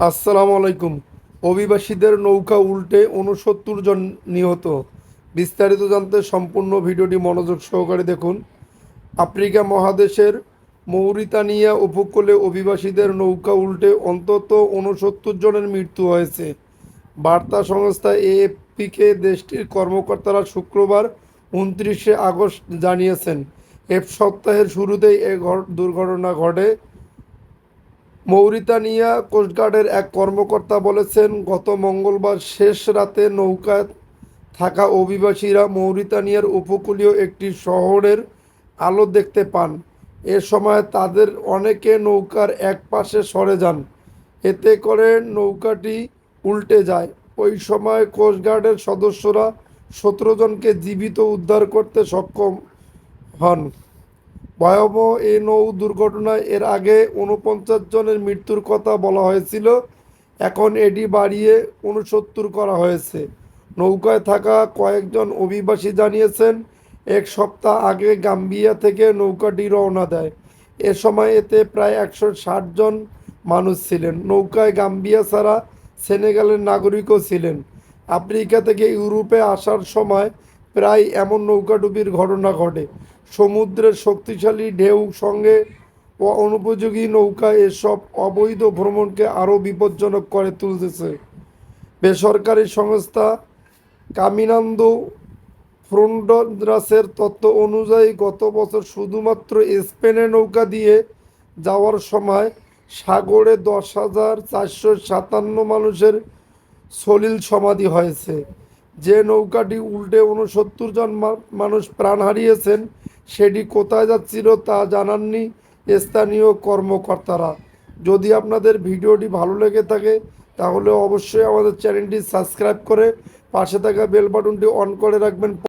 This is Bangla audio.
আসসালামু আলাইকুম। অভিবাসীদের নৌকা উল্টে উনসত্তর জন নিহত। বিস্তারিত জানতে সম্পূর্ণ ভিডিওটি মনোযোগ সহকারে দেখুন। আফ্রিকা মহাদেশের মৌরিতানিয়া উপকূলে অভিবাসীদের নৌকা উল্টে অন্তত উনসত্তর জনের মৃত্যু হয়েছে। বার্তা সংস্থা এএফপিকে দেশটির কর্মকর্তারা শুক্রবার উনত্রিশে আগস্ট জানিয়েছেন এফ সপ্তাহের শুরুতেই এ ঘট- দুর্ঘটনা ঘটে। মৌরিতানিয়া কোস্টগার্ডের এক কর্মকর্তা বলেছেন, গত মঙ্গলবার শেষ রাতে নৌকায় থাকা অভিবাসীরা মৌরিতানিয়ার উপকূলীয় একটি শহরের আলো দেখতে পান। এ সময় তাদের অনেকে নৌকার এক পাশে সরে যান। এতে করে নৌকাটি উল্টে যায়। ওই সময় কোস্টগার্ডের সদস্যরা সতেরো জনকে জীবিত উদ্ধার করতে সক্ষম হন। ভয়াবহ এই নৌ দুর্ঘটনায় এর আগে উনপঞ্চাশ জনের মৃত্যুর কথা বলা হয়েছিল। এখন এটি বাড়িয়ে উনসত্তর করা হয়েছে। নৌকায় থাকা কয়েকজন অভিবাসী জানিয়েছেন, এক সপ্তাহ আগে গাম্বিয়া থেকে নৌকাটি রওনা দেয়। এ সময় এতে প্রায় একশো ষাট জন মানুষ ছিলেন। নৌকায় গাম্বিয়া ছাড়া সেনেগালের নাগরিকও ছিলেন। আফ্রিকা থেকে ইউরোপে আসার সময় প্রায় এমন নৌকাডুবির ঘটনা ঘটে। সমুদ্রের শক্তিশালী ঢেউ সঙ্গে অনুপযোগী নৌকা এসব অবৈধ ভ্রমণকে আরও বিপজ্জনক করে তুলতেছে। বেসরকারি সংস্থা কামিনান্দো ফ্রন্টরাসের তত্ত্ব অনুযায়ী, গত বছর শুধুমাত্র স্পেনে নৌকা দিয়ে যাওয়ার সময় সাগরে দশ হাজার চারশো সাতান্ন মানুষের সলিল সমাধি হয়েছে। যে নৌকাটি উল্টে উনসত্তর জন মানুষ প্রাণ হারিয়েছেন সেটি কোথায় যাচ্ছিল তা জানাননি স্থানীয় কর্মকর্তারা। যদি আপনাদের ভিডিওটি ভালো লেগে থাকে, তাহলে অবশ্যই আমাদের চ্যানেলটি সাবস্ক্রাইব করে পাশে থাকা বেল বাটনটি অন করে রাখবেন।